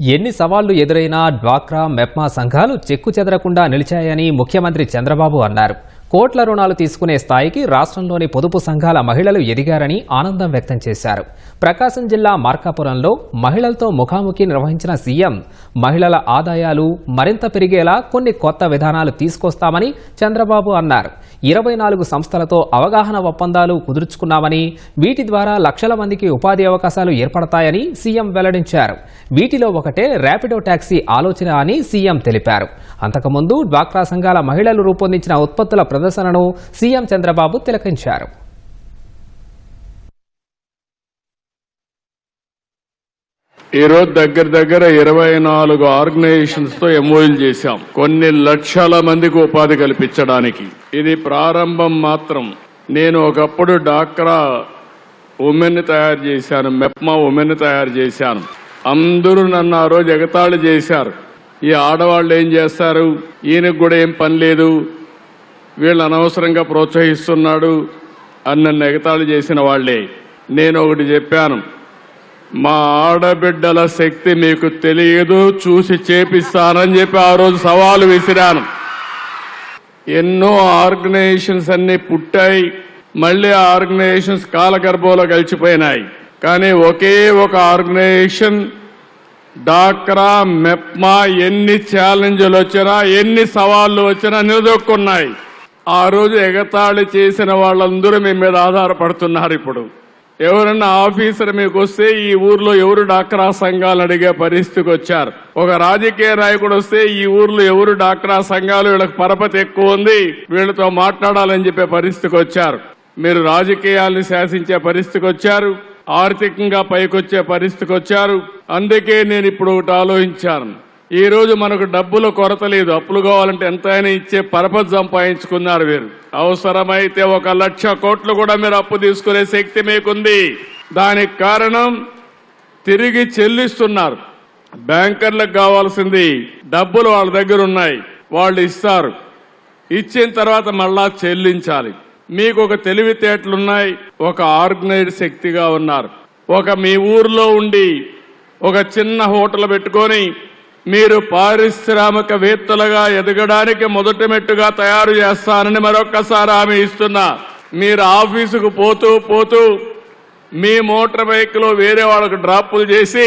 ఎన్ని సవాళ్ళు ఎదురైనా డ్వాక్రా మెప్మా సంఘాలు చెక్కు చెదరకుండా నిలిచాయని ముఖ్యమంత్రి చంద్రబాబు అన్నారు. కోట్ల రుణాలు తీసుకునే స్థాయికి రాష్ట్రంలోని పొదుపు సంఘాల మహిళలు ఎదిగారని ఆనందం వ్యక్తం చేశారు. ప్రకాశం జిల్లా మార్కాపురంలో మహిళలతో ముఖాముఖి నిర్వహించిన సీఎం మహిళల ఆదాయాలు మరింత పెరిగేలా కొన్ని కొత్త విధానాలు తీసుకొస్తామని చంద్రబాబు అన్నారు. ఇరవై నాలుగు సంస్థలతో అవగాహన ఒప్పందాలు కుదుర్చుకున్నామని వీటి ద్వారా లక్షల మందికి ఉపాధి అవకాశాలు ఏర్పడతాయని సీఎం వెల్లడించారు. వీటిలో ఒకటే ర్యాపిడో ట్యాక్సీ ఆలోచన అని సీఎం తెలిపారు. అంతకుముందు డ్వాక్రా సంఘాల మహిళలు రూపొందించిన ఉత్పత్తుల ప్రదర్శనను సీఎం చంద్రబాబు తిలకించారు. ఈ రోజు దగ్గర దగ్గర ఇరవై నాలుగు ఆర్గనైజేషన్స్తో ఎంఓఎల్ చేశాం. కొన్ని లక్షల మందికి ఉపాధి కల్పించడానికి. ఇది ప్రారంభం మాత్రం. నేను ఒకప్పుడు డాక్రా ఉమెన్ తయారు చేశాను. మెప్మా ఉమెన్ తయారు చేశాను. అందరూ నన్ను ఆ రోజు ఎగతాళి చేశారు. ఈ ఆడవాళ్ళు ఏం చేస్తారు? ఈయనకు కూడా ఏం పని లేదు. వీళ్ళు అనవసరంగా ప్రోత్సహిస్తున్నాడు అని నన్ను ఎగతాళి చేసిన వాళ్ళే. నేను ఒకటి చెప్పాను. మా ఆడబిడ్డల శక్తి మీకు తెలియదు చూసి చేపిస్తానని చెప్పి ఆ రోజు సవాలు విసిరాను. ఎన్నో ఆర్గనైజేషన్స్ అన్ని పుట్టాయి. మళ్ళీ ఆ ఆర్గనైజేషన్స్ కాలగర్భంలో కలిసిపోయినాయి కానీ ఒకే ఒక ఆర్గనైజేషన్ డాక్రా మెప్మా ఎన్ని ఛాలెంజ్లు వచ్చినా ఎన్ని సవాళ్ళు వచ్చినా నిలదొక్కున్నాయి. ఆ రోజు ఎగతాళి చేసిన వాళ్ళందరూ మీ మీద ఆధారపడుతున్నారు ఇప్పుడు. ఎవరన్నా ఆఫీసర్ మీకు వస్తే ఈ ఊర్లో ఎవరు డాక్రా సంఘాలు అడిగే పరిస్థితికి వచ్చారు. ఒక రాజకీయ నాయకుడు వస్తే ఈ ఊర్లో ఎవరు డాక్రా సంఘాలు వీళ్ళకి పరపతి ఎక్కువ ఉంది వీళ్ళతో మాట్లాడాలని చెప్పే పరిస్థితికి వచ్చారు. మీరు రాజకీయాల్ని శాసించే పరిస్థితికి వచ్చారు ఆర్థికంగా పైకొచ్చే పరిస్థితికి వచ్చారు. అందుకే నేను ఇప్పుడు ఒకటి ఆలోచించాను. ఈరోజు మనకు డబ్బుల కొరత లేదు. అప్పులు కావాలంటే ఎంతైనా ఇచ్చే పరపతి సంపాదించుకున్నారు మీరు అవసరమైతే ఒక లక్ష కోట్లు కూడా మీరు అప్పు తీసుకునే శక్తి మీకుంది. దానికి కారణం తిరిగి చెల్లిస్తున్నారు. బ్యాంకర్లకు కావాల్సింది డబ్బులు వాళ్ళ దగ్గర ఉన్నాయి. వాళ్ళు ఇస్తారు. ఇచ్చిన తర్వాత మళ్ళా చెల్లించాలి. మీకు ఒక తెలివితేటలున్నాయి ఒక ఆర్గనైజ్డ్ శక్తిగా ఉన్నారు. ఒక మీ ఊర్లో ఉండి ఒక చిన్న హోటల్ పెట్టుకొని మీరు పారిశ్రామికవేత్తలుగా ఎదగడానికి మొదటి మెట్టుగా తయారు చేస్తానని మరొక్కసారి హామీ ఇస్తున్నా. మీరు ఆఫీసుకు పోతూ పోతూ మీ మోటార్ బైక్లో వేరే వాళ్ళకు డ్రాపులు చేసి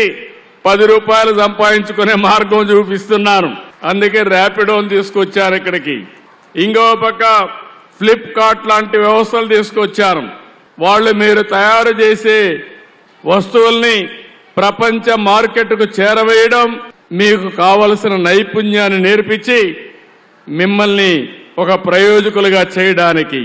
పది రూపాయలు సంపాదించుకునే మార్గం చూపిస్తున్నాను. అందుకే ర్యాపిడోని తీసుకొచ్చాను ఇక్కడికి. ఇంకో పక్క ఫ్లిప్కార్ట్ లాంటి వ్యవస్థలు తీసుకొచ్చారు వాళ్ళు మీరు తయారు చేసే వస్తువుల్ని ప్రపంచ మార్కెట్కు చేరవేయడం మీకు కావలసిన నైపుణ్యాన్ని నేర్పించి మిమ్మల్ని ఒక ప్రయోజకులుగా చేయడానికి